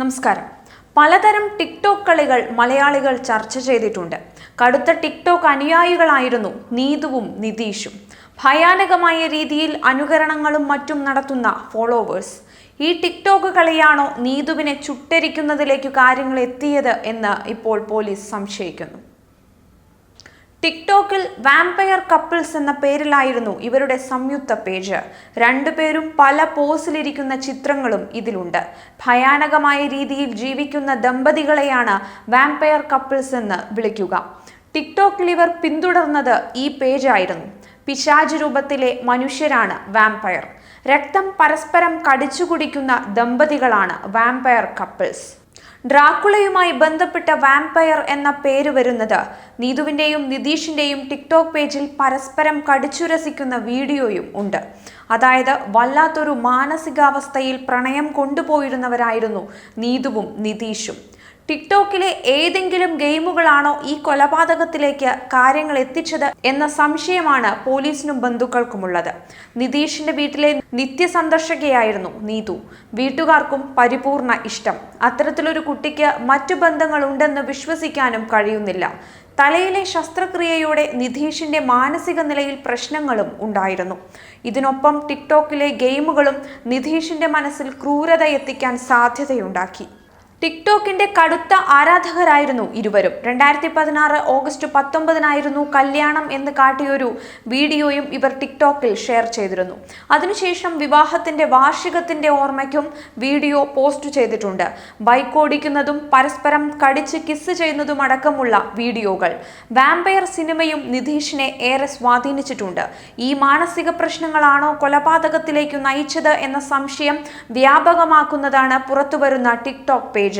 നമസ്കാരം. പലതരം ടിക്ടോക്ക് കളികൾ മലയാളികൾ ചർച്ച ചെയ്തിട്ടുണ്ട്. കടുത്ത ടിക്ടോക്ക് അനുയായികളായിരുന്നു നീതുവും നിതീഷും. ഭയാനകമായ രീതിയിൽ അനുകരണങ്ങളും മറ്റും നടത്തുന്ന ഫോളോവേഴ്സ്. ഈ ടിക്ടോക്ക് കളിയാണോ നീതുവിനെ ചുട്ടരിക്കുന്നതിലേക്ക് കാര്യങ്ങൾ എത്തിയത് എന്ന് ഇപ്പോൾ പോലീസ് സംശയിക്കുന്നു. ടിക്ടോക്കിൽ വാമ്പയർ കപ്പിൾസ് എന്ന പേരിലായിരുന്നു ഇവരുടെ സംയുക്ത പേജ്. രണ്ടുപേരും പല പോസിലിരിക്കുന്ന ചിത്രങ്ങളും ഇതിലുണ്ട്. ഭയാനകമായ രീതിയിൽ ജീവിക്കുന്ന ദമ്പതികളെയാണ് വാമ്പയർ കപ്പിൾസ് എന്ന് വിളിക്കുക. ടിക്ടോക്കിൽ ഇവർ പിന്തുടർന്നത് ഈ പേജായിരുന്നു. പിശാജ് രൂപത്തിലെ മനുഷ്യരാണ് വാമ്പയർ രക്തം പരസ്പരം കടിച്ചു കുടിക്കുന്ന ദമ്പതികളാണ് വാമ്പയർ കപ്പിൾസ് ഡ്രാക്കുളയുമായി ബന്ധപ്പെട്ട വാമ്പയർ എന്ന പേര് വരുന്നത്. നീതുവിന്റെയും നിതീഷിന്റെയും ടിക്ടോക്ക് പേജിൽ പരസ്പരം കടിച്ചുരസിക്കുന്ന വീഡിയോയും ഉണ്ട്. അതായത് വല്ലാത്തൊരു മാനസികാവസ്ഥയിൽ പ്രണയം കൊണ്ടുപോയിരുന്നവരായിരുന്നു നീതുവും നിതീഷും. ടിക്ടോക്കിലെ ഏതെങ്കിലും ഗെയിമുകളാണോ ഈ കൊലപാതകത്തിലേക്ക് കാര്യങ്ങൾ എത്തിച്ചത് എന്ന സംശയമാണ് പോലീസിനും ബന്ധുക്കൾക്കുമുള്ളത്. നിതീഷിന്റെ വീട്ടിലെ നിത്യസന്ദർശകയായിരുന്നു നീതു. വീട്ടുകാർക്കും പരിപൂർണ ഇഷ്ടം. അത്തരത്തിലൊരു കുട്ടിക്ക് മറ്റു ബന്ധങ്ങൾ ഉണ്ടെന്ന് വിശ്വസിക്കാനും കഴിയുന്നില്ല. തലയിലെ ശസ്ത്രക്രിയയോടെ നിധീഷിന്റെ മാനസിക നിലയിൽ പ്രശ്നങ്ങളും ഉണ്ടായിരുന്നു. ഇതിനൊപ്പം ടിക്ടോക്കിലെ ഗെയിമുകളും നിധീഷിന്റെ മനസ്സിൽ ക്രൂരത എത്തിക്കാൻ സാധ്യതയുണ്ടാക്കി. ടിക്ടോക്കിന്റെ കടുത്ത ആരാധകരായിരുന്നു ഇരുവരും. രണ്ടായിരത്തി പതിനാറ് ഓഗസ്റ്റ് പത്തൊമ്പതിനായിരുന്നു കല്യാണം എന്ന് കാട്ടിയൊരു വീഡിയോയും ഇവർ ടിക്ടോക്കിൽ ഷെയർ ചെയ്തിരുന്നു. അതിനുശേഷം വിവാഹത്തിന്റെ വാർഷികത്തിന്റെ ഓർമ്മയ്ക്കും വീഡിയോ പോസ്റ്റ് ചെയ്തിട്ടുണ്ട്. ബൈക്ക് ഓടിക്കുന്നതും പരസ്പരം കടിച്ച് കിസ് ചെയ്യുന്നതും അടക്കമുള്ള വീഡിയോകൾ. വാമ്പയർ സിനിമയും നിധീഷിനെ ഏറെ സ്വാധീനിച്ചിട്ടുണ്ട്. ഈ മാനസിക പ്രശ്നങ്ങളാണോ കൊലപാതകത്തിലേക്ക് നയിച്ചത് എന്ന സംശയം വ്യാപകമാക്കുന്നതാണ് പുറത്തുവരുന്ന ടിക്ടോക്ക് പേജ്.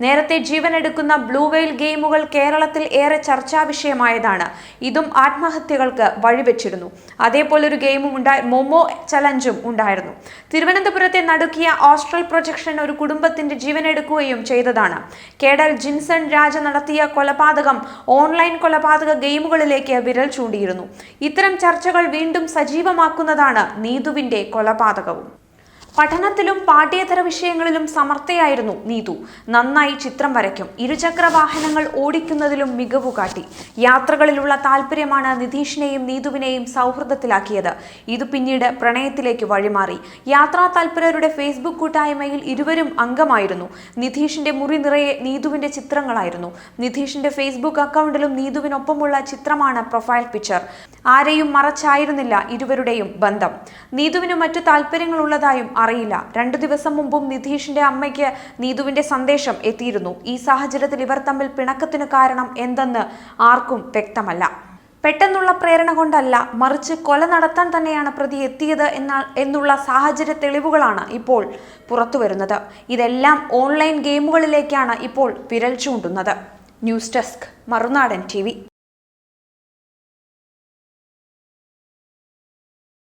നേരത്തെ ജീവനെടുക്കുന്ന ബ്ലൂ വെയിൽ ഗെയിമുകൾ കേരളത്തിൽ ഏറെ ചർച്ചാ വിഷയമായതാണ്. ഇതും ആത്മഹത്യകൾക്ക് വഴിവെച്ചിരുന്നു. അതേപോലെ ഒരു ഗെയിമും ഉണ്ടായി മൊമോ ചലഞ്ചും ഉണ്ടായിരുന്നു. തിരുവനന്തപുരത്തെ നടുക്കിയ ഓസ്ട്രൽ പ്രൊജക്ഷൻ ഒരു കുടുംബത്തിന്റെ ജീവൻ ജീവനെടുക്കുകയും ചെയ്തതാണ്. കേഡൽ ജിൻസൺ രാജ നടത്തിയ കൊലപാതകം ഓൺലൈൻ കൊലപാതക ഗെയിമുകളിലേക്ക് വിരൽ ചൂണ്ടിയിരുന്നു. ഇത്തരം ചർച്ചകൾ വീണ്ടും സജീവമാക്കുന്നതാണ് നീതുവിന്റെ കൊലപാതകവും. പഠനത്തിലും പാഠ്യേതര വിഷയങ്ങളിലും സമർത്ഥയായിരുന്നു നീതു. നന്നായി ചിത്രം വരയ്ക്കും. ഇരുചക്ര വാഹനങ്ങൾ ഓടിക്കുന്നതിലും മികവു കാട്ടി. യാത്രകളിലുള്ള താല്പര്യമാണ് നിതീഷിനെയും നീതുവിനെയും സൗഹൃദത്തിലാക്കിയത്. ഇത് പിന്നീട് പ്രണയത്തിലേക്ക് വഴിമാറി. യാത്രാ താല്പര്യരുടെ ഫേസ്ബുക്ക് കൂട്ടായ്മയിൽ ഇരുവരും അംഗമായിരുന്നു. നിതീഷിന്റെ മുറി നിറയെ നീതുവിന്റെ ചിത്രങ്ങളായിരുന്നു. നിതീഷിന്റെ ഫേസ്ബുക്ക് അക്കൗണ്ടിലും നീതുവിനൊപ്പമുള്ള ചിത്രമാണ് പ്രൊഫൈൽ പിക്ചർ. ആരെയും മറച്ചായിരുന്നില്ല ഇരുവരുടെയും ബന്ധം. നീതുവിന് മറ്റു താല്പര്യങ്ങളുള്ളതായും അറിയില്ല. രണ്ടു ദിവസം മുമ്പും നിധീഷിന്റെ അമ്മയ്ക്ക് നീതുവിന്റെ സന്ദേശം എത്തിയിരുന്നു. ഈ സാഹചര്യത്തിൽ ഇവർ തമ്മിൽ പിണക്കത്തിന് കാരണം എന്തെന്ന് ആർക്കും വ്യക്തമല്ല. പെട്ടെന്നുള്ള പ്രേരണ കൊണ്ടല്ല മറിച്ച് കൊല നടത്താൻ തന്നെയാണ് പ്രതി എത്തിയത് എന്ന എന്നുള്ള സാഹചര്യ തെളിവുകളാണ് ഇപ്പോൾ പുറത്തുവരുന്നത്. ഇതെല്ലാം ഓൺലൈൻ ഗെയിമുകളിലേക്കാണ് ഇപ്പോൾ വിരൽ ചൂണ്ടുന്നത്. ന്യൂസ് ഡെസ്ക് മറുനാടൻ ടി